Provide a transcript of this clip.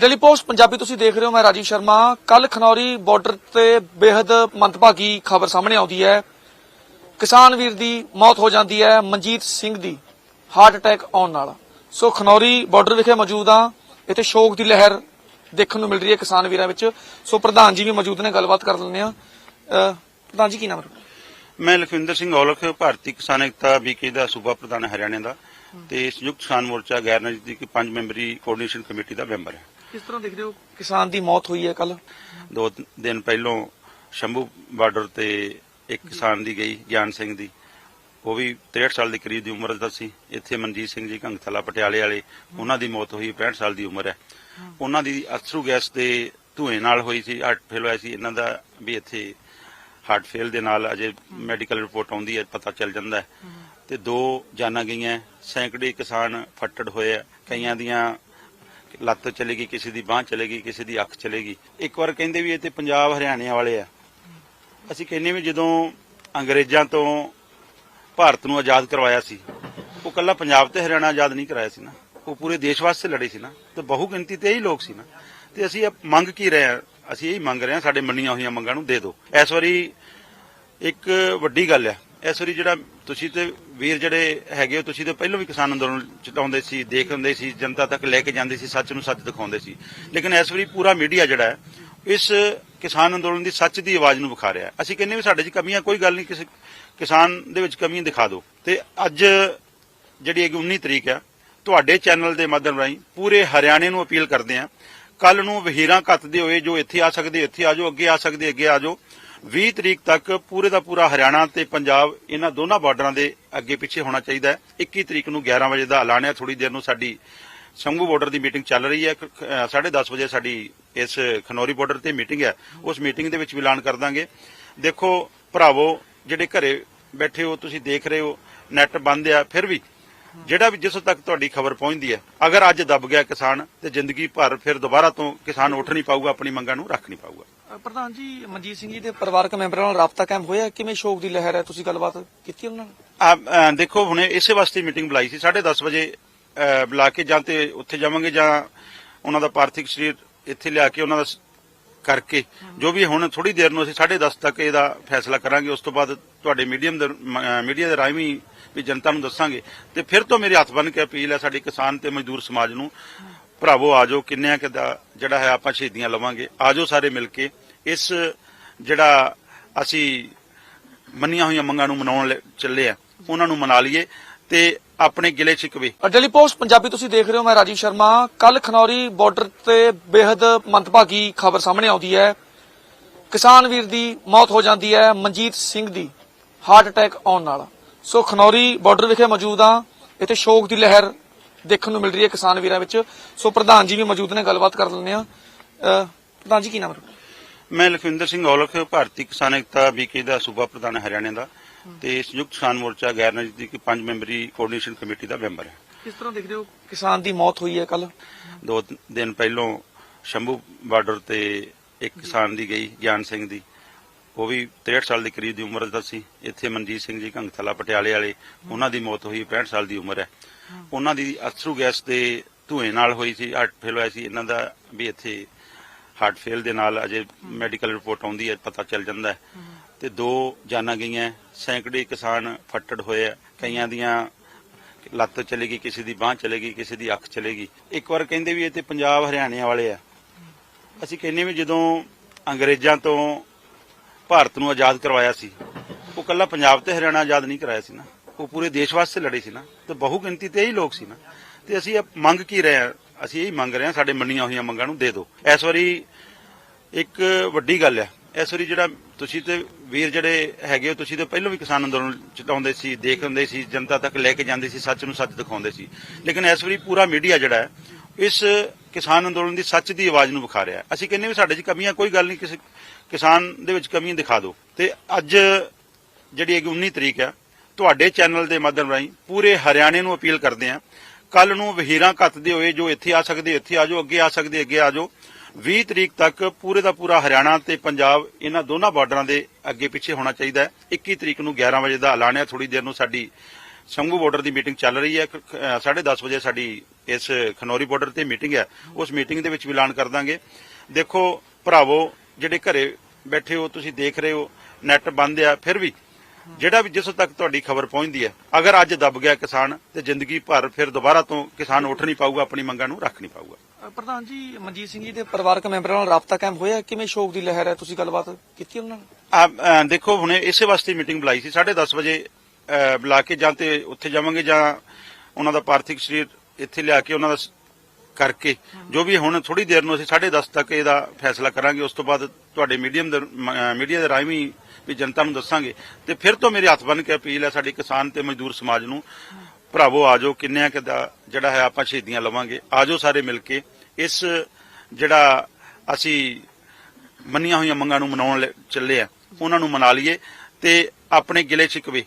Daily post Punjabi ਤੁਸੀਂ ਦੇਖ ਰਹੇ ਹੋ, ਮੈਂ ਰਾਜੀਵ ਸ਼ਰਮਾ। ਕੱਲ ਖਨੌਰੀ ਬਾਰਡਰ ਤੇ ਬੇहद ਮੰਦਭਾਗੀ ਖਬਰ ਸਾਹਮਣੇ ਆਉਂਦੀ ਹੈ। ਕਿਸਾਨ ਵੀਰ ਦੀ ਮੌਤ ਹੋ ਜਾਂਦੀ ਹੈ, ਮਨਜੀਤ ਸਿੰਘ ਦੀ ਹਾਰਟ ਅਟੈਕ ਆਉਣ ਨਾਲ। ਸੋ ਖਨੌਰੀ ਬਾਰਡਰ ਵਿਖੇ ਮੌਜੂਦ ਆ ਇੱਥੇ ਸ਼ੋਕ ਦੀ ਲਹਿਰ ਦੇਖਣ ਨੂੰ ਮਿਲ ਰਹੀ ਹੈ ਕਿਸਾਨ ਵੀਰਾਂ ਵਿੱਚ। ਸੋ ਪ੍ਰਧਾਨ ਜੀ ਵੀ ਮੌਜੂਦ ਨੇ, ਗੱਲਬਾਤ ਕਰ ਲੈਂਦੇ ਆ ਪ੍ਰਧਾਨ ਜੀ, ਕੀ ਨਾਮ ਹੈ ਮੈਂ ਲਖਵਿੰਦਰ ਸਿੰਘ ਔਲਖ, ਭਾਰਤੀ ਕਿਸਾਨ ਏਕਤਾ ਬੀਕੇ ਦਾ ਸੂਬਾ ਪ੍ਰਧਾਨ ਹਰਿਆਣੇ ਦਾ। ਤੇ ਸੰਯੁਕਤ ਕਿਸਾਨ ਮੋਰਚਾ ਗੈਰ ਨਜ਼ਦੀਕੀ ਪੰਜ ਮੈਂਬਰੀ ਕੋਆਰਡੀਨੇਸ਼ਨ ਕਮੇਟੀ ਦਾ ਮੈਂਬਰ ਹੈ। ਕਿਸ ਤਰ੍ਹਾਂ ਦੇਖਦੇ ਹੋ? ਕਿਸਾਨ ਦੀ ਮੌਤ ਹੋਈ ਹੈ ਕੱਲ ਦੋ ਦਿਨ ਪਹਿਲੋਂ ਸ਼ੰਭੂ ਬਾਰਡਰ ਤੇ ਇੱਕ ਕਿਸਾਨ ਦੀ ਗਈ, ਗਿਆਨ ਸਿੰਘ ਦੀ। ਉਹ ਵੀ 63 ਸਾਲ ਦੇ ਕਰੀਬ ਦੀ ਉਮਰ ਦਾ ਸੀ। ਇੱਥੇ ਮਨਜੀਤ ਸਿੰਘ ਜੀ ਕੰਗਥਲਾ ਪਟਿਆਲੇ ਵਾਲੇ, ਉਹਨਾਂ ਦੀ ਮੌਤ ਹੋਈ 65 ਸਾਲ ਦੀ ਉਮਰ ਹੈ। ਉਹਨਾਂ ਦੀ ਅਥਰੂ ਗੈਸ ਦੇ ਧੂਏ ਨਾਲ ਹੋਈ ਸੀ ਹਾਰਟ ਫੇਲ ਹੋਇਆ ਸੀ। ਇਹਨਾਂ ਦਾ ਵੀ ਇੱਥੇ ਹਾਰਟ ਫੇਲ ਦੇ ਨਾਲ ਅਜੇ ਮੈਡੀਕਲ ਰਿਪੋਰਟ ਆਉਂਦੀ ਹੈ, ਪਤਾ ਚੱਲ ਜਾਂਦਾ ਹੈ। ਤੇ ਦੋ ਜਾਨਾਂ ਗਈਆਂ, ਸੈਂਕੜੇ ਕਿਸਾਨ ਫੱਟੜ ਹੋਏ ਆ। ਕਈਆਂ ਦੀਆਂ ਲੱਤ ਚਲੇਗੀ, ਕਿਸੇ ਦੀ ਬਾਹ ਚਲੇਗੀ, ਕਿਸੇ ਦੀ ਅੱਖ ਚਲੇਗੀ। ਇੱਕ ਵਾਰ ਕਹਿੰਦੇ ਵੀ ਇਹ ਤੇ ਪੰਜਾਬ ਹਰਿਆਣੇ ਵਾਲੇ ਆ। ਅਸੀਂ ਕਹਿੰਦੇ ਵੀ ਜਦੋਂ ਅੰਗਰੇਜ਼ਾਂ ਤੋਂ ਭਾਰਤ ਨੂੰ ਆਜ਼ਾਦ ਕਰਵਾਇਆ ਸੀ, ਉਹ ਕੱਲਾ ਪੰਜਾਬ ਤੇ ਹਰਿਆਣਾ ਆਜ਼ਾਦ ਨਹੀਂ ਕਰਾਇਆ ਸੀ ਨਾ। ਉਹ ਪੂਰੇ ਦੇਸ਼ ਵਾਸਤੇ ਲੜੇ ਸੀ ਨਾ। ਤੇ ਬਹੁ ਗਿਣਤੀ ਤੇ ਇਹੀ ਲੋਕ ਸੀ ਨਾ। ਤੇ ਅਸੀਂ ਇਹ ਮੰਗ ਕੀ ਰਹੇ ਆ ਅਸੀਂ ਇਹੀ ਮੰਗ ਰਹੇ ਆ ਸਾਡੇ ਮੰਨੀਆਂ ਹੋਈਆਂ ਮੰਗਾਂ ਨੂੰ ਦੇ ਦਿਓ। ਇਸ ਵਾਰੀ ਇੱਕ ਵੱਡੀ ਗੱਲ ਆ। ਇਸ ਵਾਰੀ ਜਿਹੜਾ ਤੁਸੀਂ ਤੇ ਵੀਰ ਜਿਹੜੇ ਹੈਗੇ ਹੋ, ਤੁਸੀਂ ਤੇ ਪਹਿਲਾਂ ਵੀ ਕਿਸਾਨ ਅੰਦੋਲਨ ਚਟਾਉਂਦੇ ਸੀ, ਦੇਖਦੇ ਸੀ, ਜਨਤਾ ਤੱਕ ਲੈ ਕੇ ਜਾਂਦੇ ਸੀ, ਸੱਚ ਨੂੰ ਸੱਚ ਦਿਖਾਉਂਦੇ ਸੀ। ਲੇਕਿਨ ਇਸ ਵਾਰੀ ਪੂਰਾ ਮੀਡੀਆ ਜਿਹੜਾ ਹੈ, ਇਸ ਕਿਸਾਨ ਅੰਦੋਲਨ ਦੀ ਸੱਚ ਦੀ ਆਵਾਜ਼ ਨੂੰ ਵਿਖਾ ਰਿਹਾ ਅਸੀਂ ਕਹਿੰਦੇ ਵੀ ਸਾਡੇ 'ਚ ਕਮੀਆਂ, ਕੋਈ ਗੱਲ ਨਹੀਂ, ਕਿਸੇ ਕਿਸਾਨ ਦੇ ਵਿੱਚ ਕਮੀਆਂ ਦਿਖਾ ਦਿਓ। ਤੇ ਅੱਜ ਜਿਹੜੀ ਹੈਗੀ 19 ਤਰੀਕ ਹੈ, ਤੁਹਾਡੇ ਚੈਨਲ ਦੇ ਮਾਧਿਅਮ ਰਾਹੀਂ ਪੂਰੇ ਹਰਿਆਣੇ ਨੂੰ ਅਪੀਲ ਕਰਦੇ ਆ ਕੱਲ ਨੂੰ ਵਹੀਰਾਂ ਘੱਤਦੇ ਹੋਏ ਜੋ ਇੱਥੇ ਆ ਸਕਦੇ, ਇੱਥੇ ਆ ਜਾਓ, ਅੱਗੇ ਆ ਸਕਦੇ, ਅੱਗੇ ਆ ਜਾਓ। 20 ਤਰੀਕ ਤੱਕ ਪੂਰੇ ਦਾ ਪੂਰਾ ਹਰਿਆਣਾ ਤੇ ਪੰਜਾਬ ਇਹਨਾਂ ਦੋਨਾਂ ਬਾਰਡਰਾਂ ਦੇ ਅੱਗੇ ਪਿੱਛੇ ਹੋਣਾ ਚਾਹੀਦਾ ਹੈ। 21 ਤਰੀਕ ਨੂੰ 11 ਵਜੇ ਦਾ ਐਲਾਨ ਹੈ। ਥੋੜੀ ਦੇਰ ਨੂੰ ਸਾਡੀ ਸੰਘੂ ਬਾਰਡਰ ਦੀ ਮੀਟਿੰਗ ਚੱਲ ਰਹੀ ਹੈ। 10:30 ਵਜੇ ਸਾਡੀ ਇਸ ਖਨੌਰੀ ਬਾਰਡਰ ਤੇ ਮੀਟਿੰਗ ਹੈ। ਉਸ ਮੀਟਿੰਗ ਦੇ ਵਿੱਚ ਵੀ ਐਲਾਨ ਕਰ ਦਾਂਗੇ। ਦੇਖੋ ਭਰਾਵੋ, ਜਿਹੜੇ ਘਰੇ ਬੈਠੇ ਹੋ, ਤੁਸੀਂ ਦੇਖ ਰਹੇ ਹੋ, ਨੈਟ ਬੰਦ ਆ, ਫਿਰ ਵੀ ਜਿਹੜਾ ਵੀ ਜਿਸ ਤੱਕ ਤੁਹਾਡੀ ਖਬਰ ਪਹੁੰਚਦੀ ਹੈ, ਅਗਰ ਅੱਜ ਦੱਬ ਗਿਆ ਕਿਸਾਨ ਤੇ ਜ਼ਿੰਦਗੀ ਭਰ ਫਿਰ ਦੁਬਾਰਾ ਤੋਂ ਕਿਸਾਨ ਉੱਠ ਨਹੀਂ ਪਾਊਗਾ, ਆਪਣੀ ਮੰਗਾਂ ਨੂੰ ਰੱਖ ਨਹੀਂ ਪਾਊਗਾ। ਪ੍ਰਧਾਨ ਜੀ, ਮਨਜੀਤ ਸਿੰਘ ਜੀ ਦੇ ਪਰਿਵਾਰਕ ਮੈਂਬਰਾਂ ਨਾਲ ਰਾਬਤਾ ਕਾਇਮ ਹੋਇਆ। ਕਿਵੇਂ ਸ਼ੋਕ ਦੀ ਲਹਿਰ ਹੈ? ਤੁਸੀਂ ਗੱਲਬਾਤ ਕੀਤੀ ਉਹਨਾਂ ਨਾਲ? ਦੇਖੋ, ਹੁਣੇ ਇਸੇ ਵਾਸਤੇ ਮੀਟਿੰਗ ਬੁਲਾਈ ਸੀ। 10:30 ਵਜੇ ਬੁਲਾ ਕੇ ਜਾਂ ਤੇ ਉੱਥੇ ਜਾਵਾਂਗੇ ਜਾਂ ਉਹਨਾਂ ਦਾ ਪਾਰਥਿਕ ਸਰੀਰ ਇੱਥੇ ਲਿਆ ਕੇ ਉਹਨਾਂ ਦਾ ਕਰਕੇ ਜੋ ਵੀ ਹੁਣ ਥੋੜੀ ਦੇਰ ਨੂੰ ਅਸੀਂ 10:30 ਤੱਕ ਇਹਦਾ ਫੈਸਲਾ ਕਰਾਂਗੇ। ਉਸ ਤੋਂ ਬਾਅਦ ਤੁਹਾਡੇ ਮੀਡੀਅਮ ਦੇ ਮੀਡੀਆ ਦੇ ਰਾਹੀਂ ਵੀ ਜਨਤਾ ਨੂੰ ਦੱਸਾਂਗੇ। ਤੇ ਫਿਰ ਤੋਂ ਮੇਰੇ ਹੱਥ ਬੰਨ ਕੇ ਅਪੀਲ ਹੈ ਸਾਡੀ ਕਿਸਾਨ ਤੇ ਮਜ਼ਦੂਰ ਸਮਾਜ ਨੂੰ, ਭਰਾਵੋ ਆਜੋ ਕਿੰਨਿਆਂ ਕੁ ਜਿਹੜਾ ਹੈ ਆਪਾਂ ਸ਼ਹੀਦੀਆਂ ਲਵਾਂਗੇ। ਆਜੋ ਸਾਰੇ ਮਿਲ ਕੇ। ਇਸ, ਜਿਹੜਾ ਅਸੀਂ ਮੰਨੀਆਂ ਹੋਈਆਂ ਮੰਗਾਂ ਨੂੰ ਮਨਾਉਣ ਚੱਲੇ ਆ, ਉਹਨਾਂ ਨੂੰ ਮਨਾ ਲਈਏ ਤੇ ਆਪਣੇ ਗਿਲੇ ਸ਼ਿਕਵੇ ਡੇਲੀ ਪੋਸਟ, ਪੰਜਾਬੀ ਤੁਸੀਂ ਦੇਖ ਰਹੇ ਹੋ, ਮੈਂ ਰਾਜੀਵ ਸ਼ਰਮਾ। ਕੱਲ ਖਨੌਰੀ ਬਾਰਡਰ ਤੇ ਬੇहद ਮੰਦਭਾਗੀ ਖਬਰ ਸਾਹਮਣੇ ਆਉਂਦੀ ਹੈ। ਕਿਸਾਨ ਵੀਰ ਦੀ ਮੌਤ ਹੋ ਜਾਂਦੀ ਹੈ, ਮਨਜੀਤ ਸਿੰਘ ਦੀ ਹਾਰਟ ਅਟੈਕ ਆਉਣ ਨਾਲ। ਸੋ ਖਨੌਰੀ ਬਾਰਡਰ ਵਿਖੇ ਮੌਜੂਦ ਆ ਇੱਥੇ ਸ਼ੋਕ ਦੀ ਲਹਿਰ ਦੇਖਣ ਨੂੰ ਮਿਲ ਰਹੀ ਹੈ ਕਿਸਾਨ ਵੀਰਾਂ ਵਿੱਚ। ਸੋ ਪ੍ਰਧਾਨ ਜੀ ਵੀ ਮੌਜੂਦ ਨੇ, ਗੱਲਬਾਤ ਕਰ ਲੈਣੇ ਆ ਪ੍ਰਧਾਨ ਜੀ, ਕੀ ਨਾਮ ਹੈ ਮੈਂ ਲਖਵਿੰਦਰ ਸਿੰਘ ਔਲਖ ਭਾਰਤੀ ਕਿਸਾਨ ਏਕਤਾ ਬੀਕੇ ਦਾ ਸੂਬਾ ਪ੍ਰਧਾਨ ਹਰਿਆਣੇ ਦਾ ਤੇ ਸੰਯੁਕਤ ਕਿਸਾਨ ਮੋਰਚਾ ਗੈਰ ਨਜ਼ਦੀਕੀ ਪੰਜ ਮੈਂਬਰੀ ਕੋਆਰਡੀਨੇਸ਼ਨ ਕਮੇਟੀ ਦਾ ਮੈਂਬਰ ਹੈ। ਕਿਸ ਤਰ੍ਹਾਂ ਦੇਖਦੇ ਹੋ ਕਿਸਾਨ ਦੀ ਮੌਤ ਹੋਈ ਹੈ ਕੱਲ ਦੋ ਦਿਨ ਪਹਿਲੋਂ ਸ਼ੰਭੂ ਬਾਰਡਰ ਤੇ ਇੱਕ ਕਿਸਾਨ ਦੀ ਗਈ ਗਿਆਨ ਸਿੰਘ ਦੀ। ਉਹ ਵੀ 63 ਸਾਲ ਦੇ ਕਰੀਬ ਦੀ ਉਮਰ ਦਾ ਸੀ। ਇੱਥੇ ਮਨਜੀਤ ਸਿੰਘ ਜੀ ਕੰਗਥਲਾ ਪਟਿਆਲੇ ਵਾਲੇ ਉਹਨਾਂ ਦੀ ਮੌਤ ਹੋਈ 65 ਸਾਲ ਦੀ ਉਮਰ ਹੈ। ਉਹਨਾਂ ਦੀ ਅਥਰੂ ਗੈਸ ਦੇ ਧੂਏ ਨਾਲ ਹੋਈ ਸੀ ਹਾਰਟ ਫੇਲ ਹੋਇਆ ਸੀ। ਇਹਨਾਂ ਦਾ ਵੀ ਇੱਥੇ ਹਾਰਟ ਫੇਲ ਦੇ ਨਾਲ ਅਜੇ ਮੈਡੀਕਲ ਰਿਪੋਰਟ ਆਉਂਦੀ ਹੈ ਪਤਾ ਚੱਲ ਜਾਂਦਾ ਹੈ। ਤੇ ਦੋ ਜਾਨਾਂ ਗਈਆਂ ਸੈਂਕੜੇ ਕਿਸਾਨ ਫੱਟੜ ਹੋਏ ਆ। ਕਈਆਂ ਦੀਆਂ ਲੱਤ ਚਲੇਗੀ ਕਿਸੇ ਦੀ ਬਾਹ ਚਲੇਗੀ ਕਿਸੇ ਦੀ ਅੱਖ ਚਲੇਗੀ। ਇੱਕ ਵਾਰ ਕਹਿੰਦੇ ਵੀ ਇਹ ਤੇ ਪੰਜਾਬ ਹਰਿਆਣੇ ਵਾਲੇ ਆ। ਅਸੀਂ ਕਹਿੰਦੇ ਵੀ ਜਦੋਂ ਅੰਗਰੇਜ਼ਾਂ ਤੋਂ ਭਾਰਤ ਨੂੰ ਆਜ਼ਾਦ ਕਰਵਾਇਆ ਸੀ ਉਹ ਕੱਲਾ ਪੰਜਾਬ ਤੇ ਹਰਿਆਣਾ ਆਜ਼ਾਦ ਨਹੀਂ ਕਰਾਇਆ ਸੀ ਨਾ। ਉਹ ਪੂਰੇ ਦੇਸ਼ ਵਾਸਤੇ ਲੜੇ ਸੀ ਨਾ। ਤੇ ਬਹੁ ਗਿਣਤੀ ਤੇ ਇਹੀ ਲੋਕ ਸੀ ਨਾ। ਤੇ ਅਸੀਂ ਇਹ ਮੰਗ ਕੀ ਰਹੇ ਆ? ਅਸੀਂ ਇਹੀ ਮੰਗ ਰਹੇ ਹਾਂ, ਸਾਡੇ ਮੰਨੀਆਂ ਹੋਈਆਂ ਮੰਗਾਂ ਨੂੰ ਦੇ ਦਿਓ। ਇਸ ਵਾਰੀ ਇੱਕ ਵੱਡੀ ਗੱਲ ਹੈ। ਇਸ ਵਾਰੀ ਜਿਹੜਾ ਤੁਸੀਂ ਤੇ ਵੀਰ ਜਿਹੜੇ ਹੈਗੇ ਹੋ, ਤੁਸੀਂ ਤੇ ਪਹਿਲਾਂ ਵੀ ਕਿਸਾਨ ਅੰਦੋਲਨ ਚਟਾਉਂਦੇ ਸੀ, ਦੇਖਦੇ ਸੀ, ਜਨਤਾ ਤੱਕ ਲੈ ਕੇ ਜਾਂਦੇ ਸੀ, ਸੱਚ ਨੂੰ ਸੱਚ ਦਿਖਾਉਂਦੇ ਸੀ। ਲੇਕਿਨ ਇਸ ਵਾਰੀ ਪੂਰਾ ਮੀਡੀਆ ਜਿਹੜਾ ਹੈ, ਇਸ ਕਿਸਾਨ ਅੰਦੋਲਨ ਦੀ ਸੱਚ ਦੀ ਆਵਾਜ਼ ਨੂੰ ਵਿਖਾ ਰਿਹਾ ਅਸੀਂ ਕਹਿੰਦੇ ਵੀ ਸਾਡੇ 'ਚ ਕਮੀਆਂ, ਕੋਈ ਗੱਲ ਨਹੀਂ, ਕਿਸੇ ਕਿਸਾਨ ਦੇ ਵਿੱਚ ਕਮੀਆਂ ਦਿਖਾ ਦਿਓ। ਤੇ ਅੱਜ ਜਿਹੜੀ ਹੈਗੀ 19 ਤਰੀਕ ਹੈ, ਤੁਹਾਡੇ ਚੈਨਲ ਦੇ ਮਾਧਿਅਮ ਰਾਹੀਂ ਪੂਰੇ ਹਰਿਆਣੇ ਨੂੰ ਅਪੀਲ ਕਰਦੇ ਆ ਕੱਲ ਨੂੰ ਵਹੀਰਾਂ ਘੱਤਦੇ ਹੋਏ ਜੋ ਇੱਥੇ ਆ ਸਕਦੇ, ਇੱਥੇ ਆ ਜਾਓ, ਅੱਗੇ ਆ ਸਕਦੇ, ਅੱਗੇ ਆ ਜਾਓ। 20 ਤਰੀਕ ਤੱਕ ਪੂਰੇ ਦਾ ਪੂਰਾ ਹਰਿਆਣਾ ਤੇ ਪੰਜਾਬ ਇਹਨਾਂ ਦੋਨਾਂ ਬਾਰਡਰਾਂ ਦੇ ਅੱਗੇ ਪਿੱਛੇ ਹੋਣਾ ਚਾਹੀਦਾ ਹੈ। 21 ਤਰੀਕ ਨੂੰ 11 ਵਜੇ ਦਾ ਐਲਾਨ ਹੈ। ਥੋੜੀ ਦੇਰ ਨੂੰ ਸਾਡੀ ਸੰਘੂ ਬਾਰਡਰ ਦੀ ਮੀਟਿੰਗ ਚੱਲ ਰਹੀ ਹੈ। 10:30 ਵਜੇ ਸਾਡੀ ਇਸ ਖਨੌਰੀ ਬਾਰਡਰ ਤੇ ਮੀਟਿੰਗ ਹੈ। ਉਸ ਮੀਟਿੰਗ ਦੇ ਵਿੱਚ ਵੀ ਐਲਾਨ ਕਰ ਦਾਂਗੇ। ਦੇਖੋ ਭਰਾਵੋ, ਜਿਹੜੇ ਘਰੇ ਬੈਠੇ ਹੋ, ਤੁਸੀਂ ਦੇਖ ਰਹੇ ਹੋ, ਨੈਟ ਬੰਦ ਆ, ਫਿਰ ਵੀ ਜਿਹੜਾ ਵੀ ਜਿਸ ਤੱਕ ਤੁਹਾਡੀ ਖਬਰ ਪਹੁੰਚਦੀ ਹੈ ਅਗਰ ਅੱਜ ਦਬ ਗਿਆ ਕਿਸਾਨ ਤੇ ਜ਼ਿੰਦਗੀ ਭਰ ਫਿਰ ਦੁਬਾਰਾ ਤੋਂ ਕਿਸਾਨ ਉੱਠ ਨਹੀਂ ਪਾਊਗਾ ਆਪਣੀ ਮੰਗਾਂ ਨੂੰ ਰੱਖ ਨਹੀਂ ਪਾਊਗਾ। ਪ੍ਰਧਾਨ ਜੀ ਮਨਜੀਤ ਸਿੰਘ ਜੀ ਦੇ ਪਰਿਵਾਰਕ ਮੈਂਬਰਾਂ ਨਾਲ ਰਾਬਤਾ ਕਾਇਮ ਹੋਇਆ ਕਿਵੇਂ ਸ਼ੋਕ ਦੀ ਲਹਿਰ ਹੈ? ਤੁਸੀਂ ਗੱਲਬਾਤ ਕੀਤੀ ਉਹਨਾਂ ਨਾਲ? ਦੇਖੋ ਹੁਣੇ ਇਸੇ ਵਾਸਤੇ ਮੀਟਿੰਗ ਬੁਲਾਈ ਸੀ 10:30 ਵਜੇ ਬੁਲਾ ਕੇ ਜਾਂ ਤੇ ਉੱਥੇ ਜਾਵਾਂਗੇ ਜਾਂ ਉਹਨਾਂ ਦਾ ਪਾਰਥਿਕ ਸਰੀਰ ਇੱਥੇ ਲਿਆ ਕੇ ਉਹਨਾਂ ਦਾ ਕਰਕੇ ਜੋ ਵੀ ਹੁਣ ਥੋੜੀ ਦੇਰ ਨੂੰ ਅਸੀਂ 10:30 ਤੱਕ ਇਹਦਾ ਫੈਸਲਾ ਕਰਾਂਗੇ, ਉਸ ਤੋਂ ਬਾਅਦ ਤੁਹਾਡੇ ਮੀਡੀਅਮ ਦੇ ਮੀਡੀਆ ਦੇ ਰਾਹੀਂ ਵੀ ਜਨਤਾ ਨੂੰ ਦੱਸਾਂਗੇ। ਤੇ ਫਿਰ ਤੋਂ ਮੇਰੇ ਹੱਥ ਬੰਨ ਕੇ ਅਪੀਲ ਹੈ ਸਾਡੇ ਕਿਸਾਨ ਤੇ ਮਜ਼ਦੂਰ ਸਮਾਜ ਨੂੰ, ਭਰਾਵੋ ਆਜੋ, ਕਿੰਨਿਆਂ ਕੁ ਜਿਹੜਾ ਹੈ ਆਪਾਂ ਸ਼ਹੀਦੀਆਂ ਲਵਾਂਗੇ। ਆਜੋ ਸਾਰੇ ਮਿਲ ਕੇ ਇਸ ਜਿਹੜਾ ਅਸੀਂ ਮੰਨੀਆਂ ਹੋਈਆਂ ਮੰਗਾਂ ਨੂੰ ਮਨਾਉਣ ਲਈ ਚੱਲੇ ਆ, ਉਹਨਾਂ ਨੂੰ ਮਨਾ ਲਈਏ ਤੇ ਆਪਣੇ ਗਿਲੇ ਸ਼ਿਕਵੇ